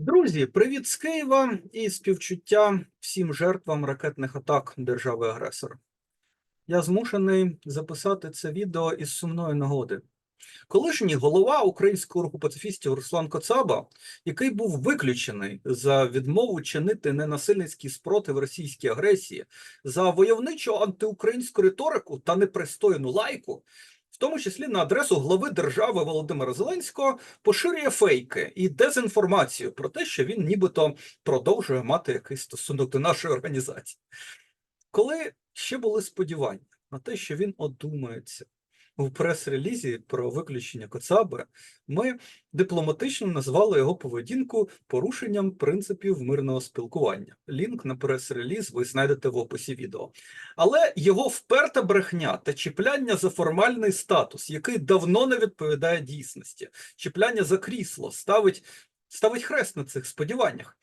Друзі, привіт з Києва і співчуття всім жертвам ракетних атак держави-агресора. Я змушений записати це відео із сумної нагоди. Колишній голова українського руху пацифістів Руслан Коцаба, який був виключений за відмову чинити ненасильницький спротив російській агресії, за войовничу антиукраїнську риторику та непристойну лайку, в тому числі на адресу глави держави Володимира Зеленського, поширює фейки і дезінформацію про те, що він нібито продовжує мати якийсь стосунок до нашої організації. Коли ще були сподівання на те, що він одумається у прес-релізі про виключення Коцаби, ми дипломатично назвали його поведінку порушенням принципів мирного спілкування. Лінк на прес-реліз ви знайдете в описі відео. Але його вперта брехня та чіпляння за формальний статус, який давно не відповідає дійсності, чіпляння за крісло ставить, ставить хрест на цих сподіваннях.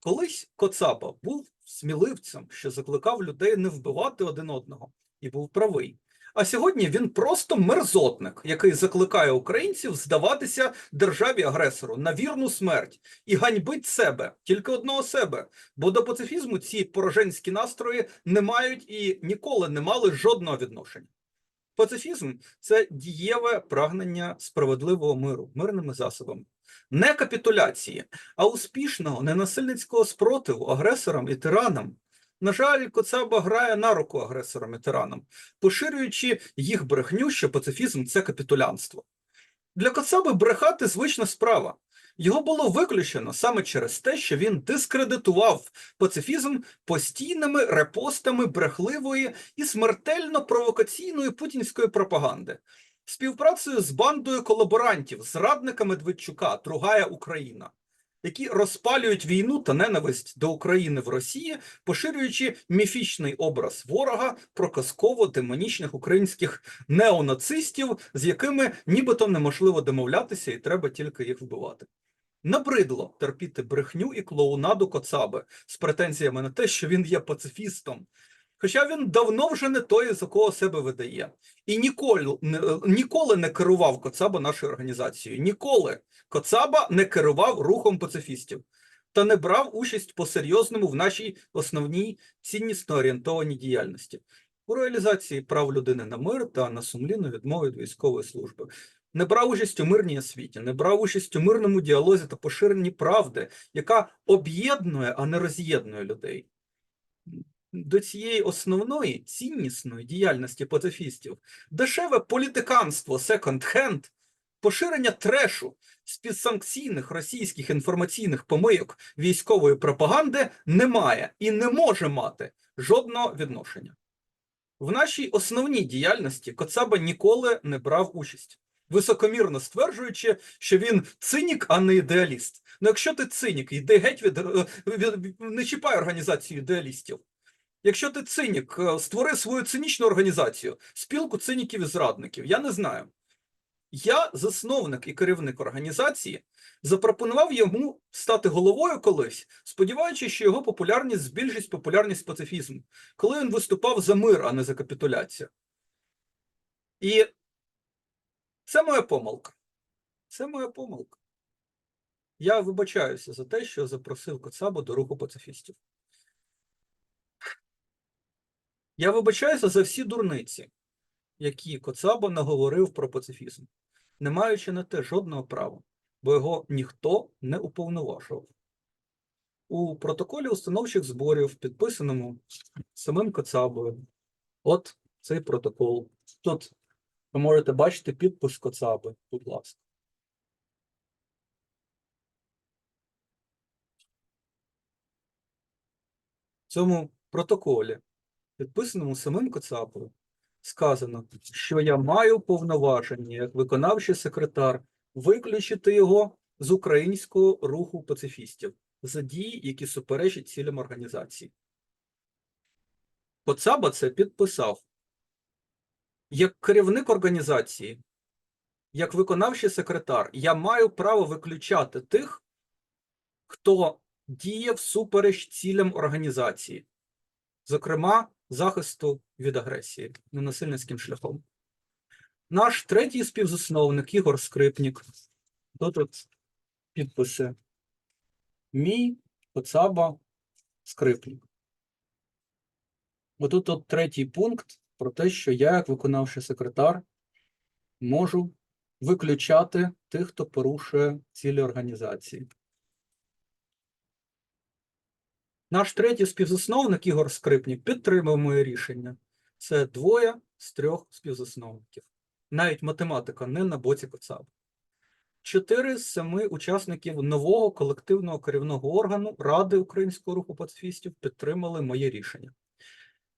Колись Коцаба був сміливцем, що закликав людей не вбивати один одного, і був правий. А сьогодні він просто мерзотник, який закликає українців здаватися державі агресору на вірну смерть і ганьбить себе, тільки одного себе. Бо до пацифізму ці пороженські настрої не мають і ніколи не мали жодного відношення. Пацифізм це дієве прагнення справедливого миру, мирними засобами, не капітуляції, а успішного ненасильницького спротиву агресорам і тиранам. На жаль, Коцаба грає на руку агресорам і тиранам, поширюючи їх брехню, що пацифізм це капітулянство. Для Коцаби брехати звична справа. Його було виключено саме через те, що він дискредитував пацифізм постійними репостами брехливої і смертельно провокаційної путінської пропаганди, співпрацею з бандою колаборантів, зрадника Медведчука, Другая Україна, які розпалюють війну та ненависть до України в Росії, поширюючи міфічний образ ворога про казково-демонічних українських неонацистів, з якими нібито неможливо домовлятися, і треба тільки їх вбивати. Набридло терпіти брехню і клоунаду Коцаби з претензіями на те, що він є пацифістом. Хоча він давно вже не той, за кого себе видає, і ніколи ніколи не керував Коцаба нашою організацією. Ніколи Коцаба не керував рухом пацифістів та не брав участь по-серйозному в нашій основній ціннісно орієнтованій діяльності у реалізації прав людини на мир та на сумлінну відмову від військової служби. Не брав участь у мирній освіті, не брав участь у мирному діалозі та поширенні правди, яка об'єднує, а не роз'єднує людей. До цієї основної ціннісної діяльності пацифістів дешеве політиканство секонд-хенд, поширення трешу з підсанкційних російських інформаційних помийок військової пропаганди немає і не може мати жодного відношення. В нашій основній діяльності Коцаба ніколи не брав участь, високомірно стверджуючи, що він цинік, а не ідеаліст. Ну, якщо ти цинік, йди геть від, від не чіпай організацію ідеалістів. Якщо ти цинік, е, створи свою цинічну організацію, спілку циніків і зрадників. Я не знаю. Я, засновник і керівник організації, запропонував йому стати головою колись, сподіваючись, що його популярність збільшить популярність пацифізму, коли він виступав за мир, а не за капітуляцію. І це моя помилка. Це моя помилка. Я вибачаюся за те, що запросив Коцабу до руху пацифістів. Я вибачаюся за всі дурниці, які Коцаба наговорив про пацифізм, не маючи на те жодного права, бо його ніхто не уповноважував. У протоколі установчих зборів, підписаному самим Коцабою, от цей протокол. Тут ви можете бачити підпис Коцаби, будь ласка. В цьому протоколі підписаному самим Коцапою, сказано, що я маю повноваження як виконавчий секретар виключити його з українського руху пацифістів за дії, які суперечать цілям організації. Коцаба це підписав. Як керівник організації, як виконавчий секретар, я маю право виключати тих, хто діє всупереч цілям організації, зокрема, захисту від агресії ненасильницьким шляхом. Наш третій співзасновник Ігор Скрипнік. Тут от підписи мій Коцаба скрипник. Отут от третій пункт про те, що я, як виконавчий секретар, можу виключати тих, хто порушує цілі організації. Наш третій співзасновник Ігор Скрипник підтримав моє рішення. Це двоє з трьох співзасновників. Навіть математика не на боці Коцаба. Чотири з семи учасників нового колективного керівного органу Ради Українського руху пацифістів підтримали моє рішення.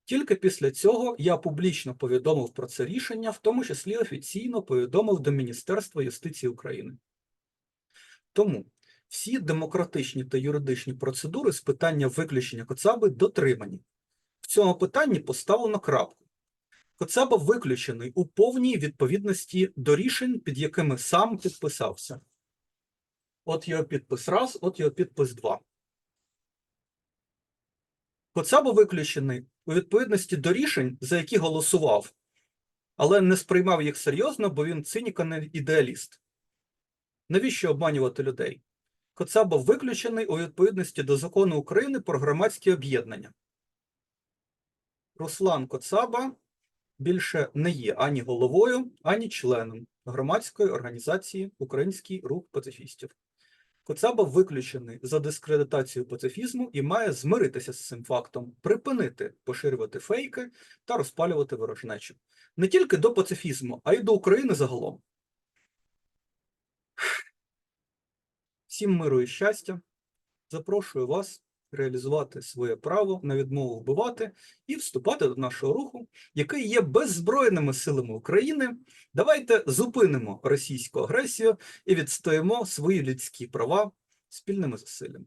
Тільки після цього я публічно повідомив про це рішення, в тому числі офіційно повідомив до Міністерства юстиції України. Тому всі демократичні та юридичні процедури з питання виключення Коцаби дотримані. В цьому питанні поставлено крапку. Коцаба виключений у повній відповідності до рішень, під якими сам підписався. От його підпис раз, от його підпис два. Коцаба виключений у відповідності до рішень, за які голосував, але не сприймав їх серйозно, бо він цинік, а не ідеаліст. Навіщо обманювати людей? Коцаба виключений у відповідності до закону України про громадські об'єднання. Руслан Коцаба більше не є ані головою, ані членом громадської організації Український рух пацифістів. Коцаба виключений за дискредитацію пацифізму і має змиритися з цим фактом, припинити поширювати фейки та розпалювати ворожнечу. Не тільки до пацифізму, а й до України загалом. Всім миру і щастя. Запрошую вас реалізувати своє право на відмову вбивати і вступати до нашого руху, який є беззбройними силами України. Давайте зупинимо російську агресію і відстоїмо свої людські права спільними зусиллями.